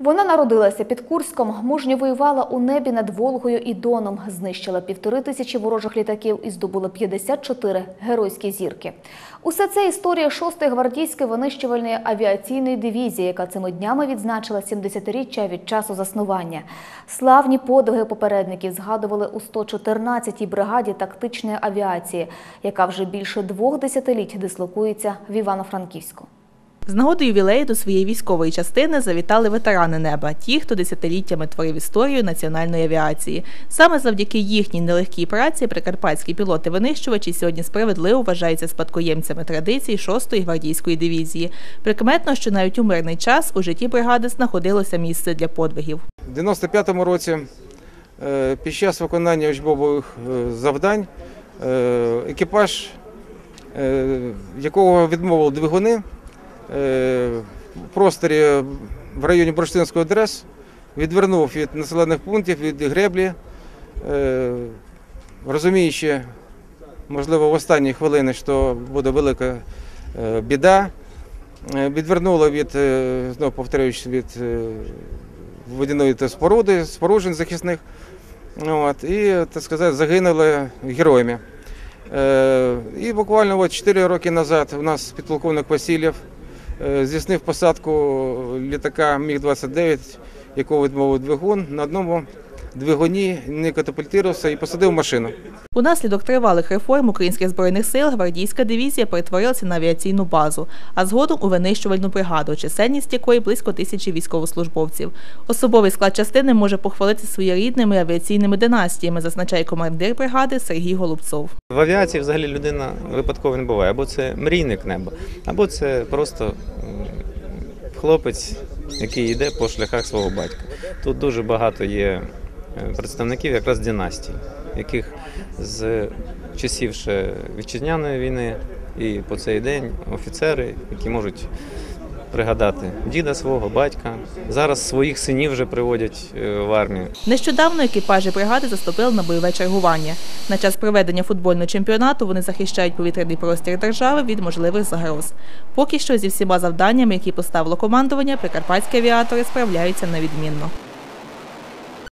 Вона народилася під Курском, мужньо воювала у небі над Волгою і Доном, знищила півтори тисячі ворожих літаків і здобула 54 геройські зірки. Усе це історія 6-ї гвардійської винищувальної авіаційної дивізії, яка цими днями відзначила 70-річчя від часу заснування. Славні подвиги попередників згадували у 114-й бригаді тактичної авіації, яка вже більше двох десятиліть дислокується в Івано-Франківську. З нагоди ювілею до своєї військової частини завітали ветерани неба, ті, хто десятиліттями творив історію національної авіації. Саме завдяки їхній нелегкій праці прикарпатські пілоти-винищувачі сьогодні справедливо вважаються спадкоємцями традицій 6-ї гвардійської дивізії. Прикметно, що навіть у мирний час у житті бригади знаходилося місце для подвигів. У 95-му році е, під час виконання учбових е, завдань е, екіпаж, якого відмовили двигуни, в просторі в районі Бурштинського дрес відвернув від населених пунктів, від греблі, е, розуміючи, можливо, в останні хвилини, що буде велика е, біда, е, відвернуло від, е, знову повторюючи, від е, водяної споруди, споруджень захисних. От, і, так сказати, загинули героями. Е, і буквально от 4 роки назад у нас підполковник Васильєв е, здійснив посадку літака Міг-29, якого відмовив двигун. На одному двигуні не катапультувався і посадив машину. Унаслідок тривалих реформ українських збройних сил гвардійська дивізія перетворилася на авіаційну базу, а згодом у винищувальну бригаду, чисельність якої близько тисячі військовослужбовців. Особовий склад частини може похвалити своєрідними авіаційними династіями, зазначає командир бригади Сергій Голубцов. В авіації взагалі людина випадково не буває. Або це мрійник неба, або це просто хлопець, який йде по шляхах свого батька. Тут дуже багато є е, представників якраз династій, яких з часів ще вітчизняної війни і по цей день офіцери, які можуть пригадати діда свого, батька. Зараз своїх синів вже приводять е, в армію. Нещодавно екіпажі бригади заступили на бойове чергування. На час проведення футбольного чемпіонату вони захищають повітряний простір держави від можливих загроз. Поки що зі всіма завданнями, які поставило командування, прикарпатські авіатори справляються на відмінно.